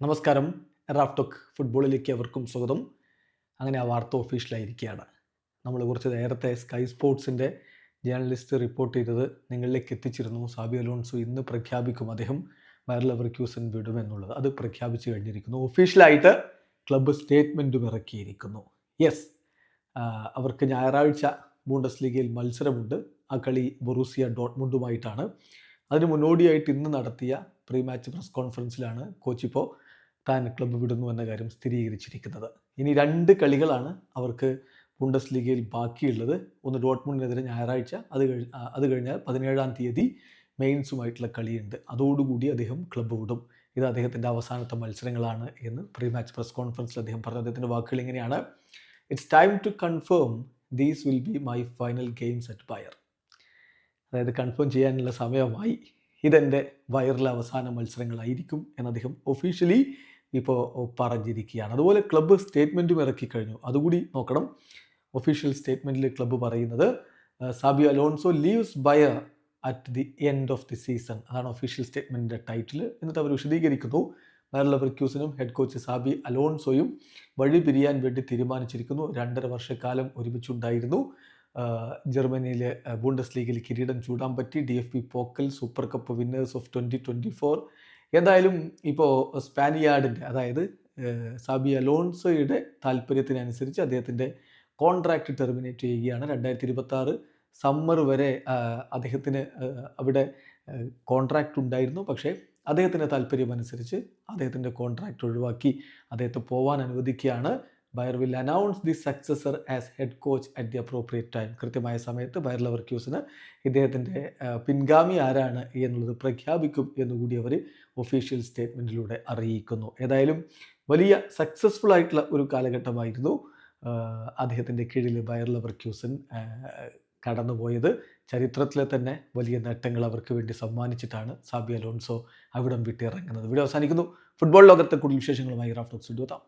നമസ്കാരം. റാഫ്ടോക്ക് ഫുട്ബോളിലേക്ക് അവർക്കും സ്വാഗതം. അങ്ങനെ ആ വാർത്ത ഒഫീഷ്യലായിരിക്കുകയാണ് നമ്മൾ കുറച്ച് നേരത്തെ സ്കൈ സ്പോർട്സിന്റെ ജേർണലിസ്റ്റ് റിപ്പോർട്ട് ചെയ്തത് നിങ്ങളിലേക്ക് എത്തിച്ചിരുന്നു. സാബി അലോൺസോ ഇന്ന് പ്രഖ്യാപിക്കും. അദ്ദേഹം വയർ വിടും വിടുമെന്നുള്ളത് അത് പ്രഖ്യാപിച്ചു കഴിഞ്ഞിരിക്കുന്നു. ഒഫീഷ്യലായിട്ട് ക്ലബ്ബ് സ്റ്റേറ്റ്മെന്റും ഇറക്കിയിരിക്കുന്നു. യെസ് അവർക്ക് ഞായറാഴ്ച ബൂണ്ടസ് ലീഗിൽ മത്സരമുണ്ട്. ആ കളി ബൊറൂസിയ ഡോട്ട്മുണ്ടുമായിട്ടാണ് അതിന് മുന്നോടിയായിട്ട് ഇന്ന് നടത്തിയ പ്രീ മാച്ച് പ്രസ് കോൺഫറൻസിലാണ് കോച്ച് ഇപ്പോൾ താൻ ക്ലബ്ബ് വിടുന്നു എന്ന കാര്യം സ്ഥിരീകരിച്ചിരിക്കുന്നത്. ഇനി രണ്ട് കളികളാണ് അവർക്ക് ബുണ്ടസ് ലീഗയിൽ ബാക്കിയുള്ളത്. ഒന്ന് ഡോട്ട്മുണ്ടിനെതിരെ ഞായറാഴ്ച അത് കഴി അത് കഴിഞ്ഞാൽ പതിനേഴാം തീയതി മെയിൻസുമായിട്ടുള്ള കളിയുണ്ട്. അതോടുകൂടി അദ്ദേഹം ക്ലബ്ബ് വിടും. ഇത് അദ്ദേഹത്തിന്റെ അവസാനത്തെ മത്സരങ്ങളാണ് എന്ന് പ്രീ മാച്ച് പ്രസ് കോൺഫറൻസിൽ അദ്ദേഹം പറഞ്ഞു. അദ്ദേഹത്തിന്റെ വാക്കുകൾ ഇങ്ങനെയാണ്. It's time to confirm these will be my final games at Bayer അതായത് കൺഫേം ചെയ്യാനുള്ള സമയമായി. ഇതെന്റെ വയറിലെ അവസാന മത്സരങ്ങളായിരിക്കും എന്ന് അദ്ദേഹം ഒഫീഷ്യലി ഇപ്പോൾ പറഞ്ഞിരിക്കുകയാണ്. അതുപോലെ ക്ലബ്ബ് സ്റ്റേറ്റ്മെന്റും ഇറക്കി കഴിഞ്ഞു. അതുകൂടി നോക്കണം. ഒഫീഷ്യൽ സ്റ്റേറ്റ്മെന്റിൽ ക്ലബ്ബ് പറയുന്നത് Xabi Alonso leaves Bayer at the end of the season അതാണ് ഒഫീഷ്യൽ സ്റ്റേറ്റ്മെന്റിന്റെ ടൈറ്റിൽ എന്നിട്ട് അവർ വിശദീകരിക്കുന്നു. ബയർ ലെവർക്യൂസിനും ഹെഡ് കോച്ച് സാബി അലോൺസോയും വഴി പിരിയാൻ വേണ്ടി തീരുമാനിച്ചിരിക്കുന്നു. രണ്ടര വർഷക്കാലം ഒരുമിച്ചുണ്ടായിരുന്നു. ജർമ്മനിയിലെ ബൂണ്ടസ് ലീഗിൽ കിരീടം ചൂടാൻ പറ്റി. D F B Pokal super cup winners of twenty twenty four എന്തായാലും ഇപ്പോൾ സ്പാനിയാർഡിന്റെ അതായത് സാബി അലോൺസോയുടെ താല്പര്യത്തിനനുസരിച്ച് അദ്ദേഹത്തിന്റെ കോൺട്രാക്റ്റ് ടെർമിനേറ്റ് ചെയ്യുകയാണ്. രണ്ടായിരത്തി ഇരുപത്തി സമ്മർ വരെ അദ്ദേഹത്തിന് അവിടെ കോൺട്രാക്റ്റ് ഉണ്ടായിരുന്നു. പക്ഷേ അദ്ദേഹത്തിന്റെ താല്പര്യമനുസരിച്ച് അദ്ദേഹത്തിന്റെ കോൺട്രാക്റ്റ് ഒഴിവാക്കി അദ്ദേഹത്തെ പോവാൻ അനുവദിക്കുകയാണ്. Bayer will announce the successor as head coach at the appropriate time കൃത്യമായ സമയത്ത് ബയർ ലെവർക്യൂസിന് ഇദ്ദേഹത്തിന്റെ പിൻഗാമി ആരാണ് എന്നുള്ളത് പ്രഖ്യാപിക്കും എന്നുകൂടി അവർ ഒഫീഷ്യൽ സ്റ്റേറ്റ്മെന്റിലൂടെ അറിയിക്കുന്നു. ഏതായാലും വലിയ സക്സസ്ഫുൾ ആയിട്ടുള്ള ഒരു കാലഘട്ടമായിരുന്നു അദ്ദേഹത്തിന്റെ കീഴിൽ ബയർ ലെവർക്യൂസൻ കടന്നുപോയത്. ചരിത്രത്തിലെ തന്നെ വലിയ നേട്ടങ്ങൾ അവർക്ക് വേണ്ടി സമ്മാനിച്ചിട്ടാണ് സാബി അലോൺസോ അവിടം വിട്ടിറങ്ങുന്നത് ഇവിടെ അവസാനിക്കുന്നു. ഫുട്ബോൾ ലോകത്തെ കൂടുതൽ വിശേഷങ്ങളുമായി റാഫ്റ്റോക്സ് എത്താം.